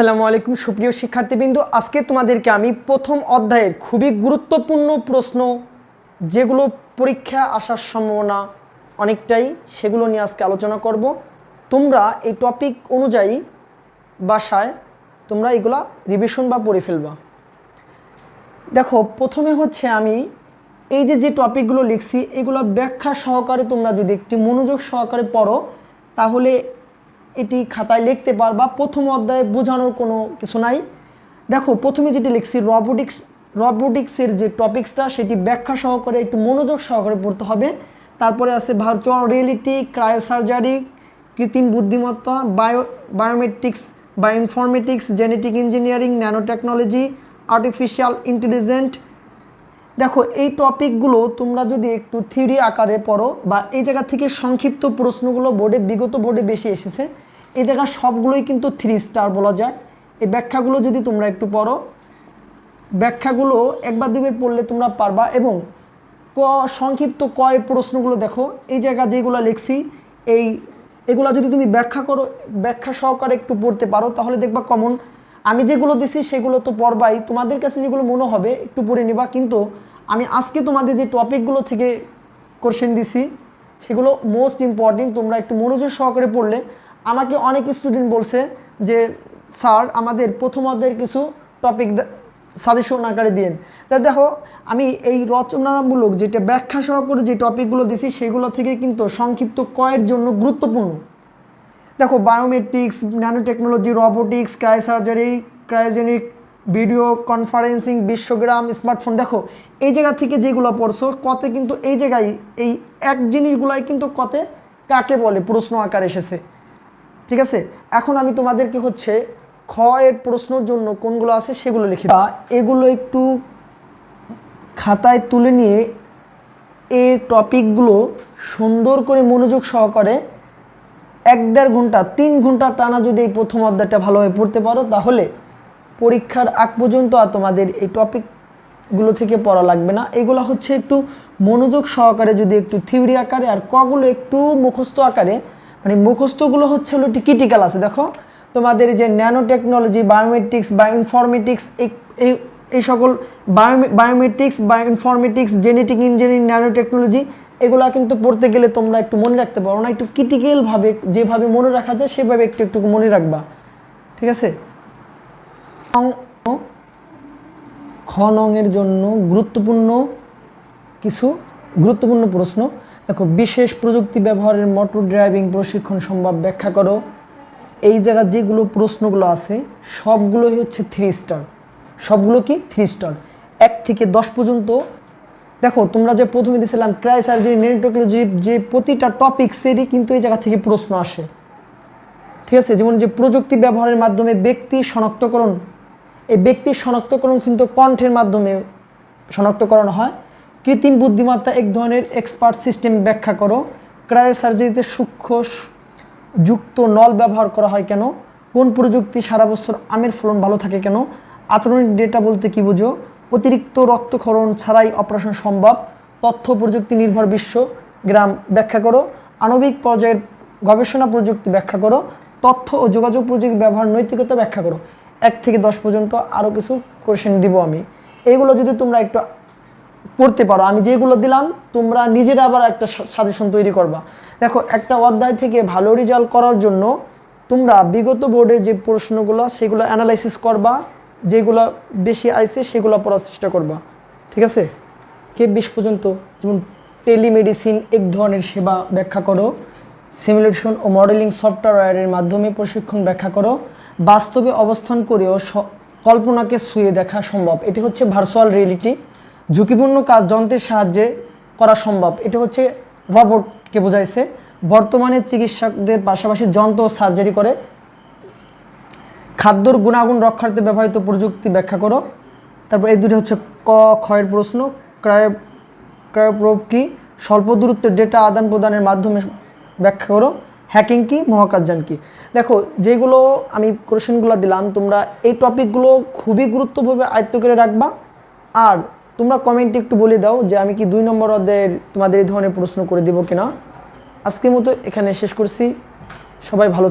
আসসালামু আলাইকুম, সুপ্রিয় শিক্ষার্থীবৃন্দ। আজকে তোমাদেরকে আমি প্রথম অধ্যায়ের খুবই গুরুত্বপূর্ণ প্রশ্ন, যেগুলো পরীক্ষা আসার সম্ভাবনা অনেকটাই, সেগুলো নিয়ে আজকে আলোচনা করব। তোমরা এই টপিক অনুযায়ী বাসায় তোমরা এগুলা রিভিশন বা পড়ে ফেলবা। দেখো, প্রথমে হচ্ছে আমি এই যে যে টপিকগুলো লিখছি, এগুলো ব্যাখ্যা সহকারে তোমরা যদি একটি মনোযোগ সহকারে পড়ো, তাহলে এটি খাতায় লিখতে পারবা। প্রথম অধ্যায়ে বোঝানোর কোনো কিছু নাই। দেখো, প্রথমে যেটি লিখছি রবোটিক্স রবোটিক্সের যে টপিক্সটা সেটি ব্যাখ্যা সহকারে একটু মনোযোগ সহকারে পড়তে হবে। তারপরে আছে ভার্চুয়াল রিয়েলিটি ক্রায়োসার্জারি কৃত্রিম বুদ্ধিমত্তা bio biometrics bioinformatics genetic engineering nano technology artificial intelligent দেখো, এই টপিকগুলো তোমরা যদি একটু থিওরি আকারে পড়ো বা এই জায়গা থেকে সংক্ষিপ্ত প্রশ্নগুলো বোর্ডে, বিগত বোর্ডে বেশি এসেছে এই জায়গা সবগুলোই কিন্তু থ্রি স্টার বলা যায়। এই ব্যাখ্যাগুলো যদি তোমরা একটু পড়ো, ব্যাখ্যাগুলো একবার দুবার পড়লে তোমরা পারবা এবং ক, সংক্ষিপ্ত কয় প্রশ্নগুলো দেখো। এই জায়গা যেগুলো লিখছি, এই, এগুলো যদি তুমি ব্যাখ্যা করো, ব্যাখ্যা সহকারে একটু পড়তে পারো, তাহলে দেখবা কমন আমি যেগুলো দিছি সেগুলো তো পড়বাই। তোমাদের কাছে যেগুলো মনে হবে, একটু পড়ে নিবা। কিন্তু আমি আজকে তোমাদের যে টপিকগুলো থেকে কোশ্চেন দিছি, সেগুলো মোস্ট ইম্পর্টেন্ট তোমরা একটু মনোযোগ সহকারে পড়লে আমাকে অনেক স্টুডেন্ট বলছে যে, স্যার, আমাদের প্রথম অধ্যায়ের কিছু টপিক সাজেশন আকারে দিন তা দেখো, আমি এই রচনামূলক যেটা ব্যাখ্যা সহকারে যে টপিকগুলো দিছি, সেগুলো থেকে কিন্তু সংক্ষিপ্ত কয়ের জন্য গুরুত্বপূর্ণ। দেখো biometrics nano technology robotics cryosurgery cryogenic video conferencing বিশ্বগ্রাম smartphone দেখো, এই জায়গা থেকে যেগুলো পড়ছো, কতে কিন্তু এই জায়গায়, এই এক জিনিসগুলাই কিন্তু কতে কাকে বলে? প্রশ্ন আকার এসেছে। ঠিক আছে? এখন আমি তোমাদেরকে হচ্ছে খ এর প্রশ্নের জন্য কোনগুলো আছে সেগুলো লিখে বা এগুলো একটু খাতায় তুলে নিয়ে এই টপিকগুলো সুন্দর করে মনোযোগ সহকারে এক দেড় ঘণ্টা, তিন ঘণ্টা টানা যদি এই প্রথম অধ্যায়টা ভালোভাবে পড়তে পারো, তাহলে পরীক্ষার আগ পর্যন্ত আর তোমাদের এই টপিকগুলো থেকে পড়া লাগবে না। এগুলো হচ্ছে একটু মনোযোগ সহকারে যদি একটু থিওরি আকারে আর কগুলো একটু মুখস্থ আকারে মানে মুখস্থগুলো হচ্ছে হলো ক্রিটিক্যাল আছে, দেখো। তোমাদের যে ন্যানো টেকনোলজি বায়োমেট্রিক্স বায়োইনফরমেটিক্স এই এই সকল bio biometrics bioinformatics genetic engineering nano technology এগুলা কিন্তু পড়তে গেলে তোমরা একটু মনে রাখতে পারো না, একটু ক্রিটিক্যালভাবে যেভাবে মনে রাখা যায়, সেভাবে একটু একটু মনে রাখবা। ঠিক আছে? খ নংয়ের জন্য গুরুত্বপূর্ণ কিছু গুরুত্বপূর্ণ প্রশ্ন। দেখো, বিশেষ প্রযুক্তি ব্যবহারের মোটর ড্রাইভিং প্রশিক্ষণ সম্ভব, ব্যাখ্যা করো। এই জায়গার যেগুলো প্রশ্নগুলো আছে, সবগুলোই হচ্ছে থ্রি স্টার সবগুলো কি? থ্রি স্টার এক থেকে দশ পর্যন্ত, দেখো, তোমরা যে প্রথমে দিয়েছিলাম ক্রাই সার্জারি নেটোটেকনোলজি যে প্রতিটা টপিক সেরই কিন্তু এই জায়গা থেকে প্রশ্ন আসে। ঠিক আছে? যেমন যে প্রযুক্তি ব্যবহারের মাধ্যমে ব্যক্তি শনাক্তকরণ, এই ব্যক্তির শনাক্তকরণ কিন্তু কণ্ঠের মাধ্যমে শনাক্তকরণ হয়। কৃত্রিম বুদ্ধিমত্তা এক ধরনের এক্সপার্ট সিস্টেম ব্যাখ্যা করো। ক্রায় সার্জারিতে সূক্ষ্ম যুক্ত নল ব্যবহার করা হয় কেন? কোন প্রযুক্তি সারা বছর আমের ফলন ভালো থাকে কেন? আচরণিক ডেটা বলতে কি বুঝো? অতিরিক্ত রক্তক্ষরণ ছাড়াই অপারেশন সম্ভব। তথ্য প্রযুক্তি নির্ভর বিশ্ব। গ্রাম ব্যাখ্যা করো। আণবিক পর্যায়ের গবেষণা প্রযুক্তি ব্যাখ্যা করো। তথ্য ও যোগাযোগ প্রযুক্তি ব্যবহার নৈতিকতা ব্যাখ্যা করো। এক থেকে দশ পর্যন্ত আরও কিছু কোশ্চেন দিব আমি। এইগুলো যদি তোমরা একটু পড়তে পারো। আমি যেগুলো দিলাম, তোমরা নিজেরা আবার একটা সাজেশন তৈরি করবা। দেখো, একটা অধ্যায় থেকে ভালো রেজাল্ট করার জন্য তোমরা বিগত বোর্ডের যে প্রশ্নগুলো, সেগুলো অ্যানালাইসিস করবা। যেগুলো বেশি আইছে, সেগুলো পড়ার চেষ্টা করবা। ঠিক আছে? কে বিশ পর্যন্ত যেমন টেলিমেডিসিন এক ধরনের সেবা ব্যাখ্যা করো। সিমুলেশন ও মডেলিং সফটওয়্যারের মাধ্যমে প্রশিক্ষণ ব্যাখ্যা করো। বাস্তবে অবস্থান করেও কল্পনাকে ছুঁয়ে দেখা সম্ভব। এটি হচ্ছে ভার্চুয়াল রিয়েলিটি ঝুঁকিপূর্ণ কাজ যন্ত্রের সাহায্যে করা সম্ভব। এটা হচ্ছে রবটকে বোঝাইছে। বর্তমানে চিকিৎসকদের পাশাপাশি যন্ত্র সার্জারি করে। খাদ্যর গুণাগুণ রক্ষার্থে ব্যবহৃত প্রযুক্তি ব্যাখ্যা করো। তারপর এই দুটি হচ্ছে ক ক্ষয়ের প্রশ্ন। ক্রায় ক্রায়োপ্রোব কি? স্বল্প দূরত্বের ডেটা আদান প্রদানের মাধ্যমে ব্যাখ্যা করো। হ্যাকিং কি? মহাকাশযান কি? দেখো, যেগুলো আমি কোশ্চেনগুলো দিলাম, তোমরা এই টপিকগুলো খুবই গুরুত্বভাবে আয়ত্ত করে রাখবা। আর তোমরা কমেন্টে একটু বলে দাও যে আমি কি দুই নম্বর অধ্যায়ের তোমাদের এই ধরনের প্রশ্ন করে দেবো কিনা। আজকের মতো এখানে শেষ করছি। সবাই ভালো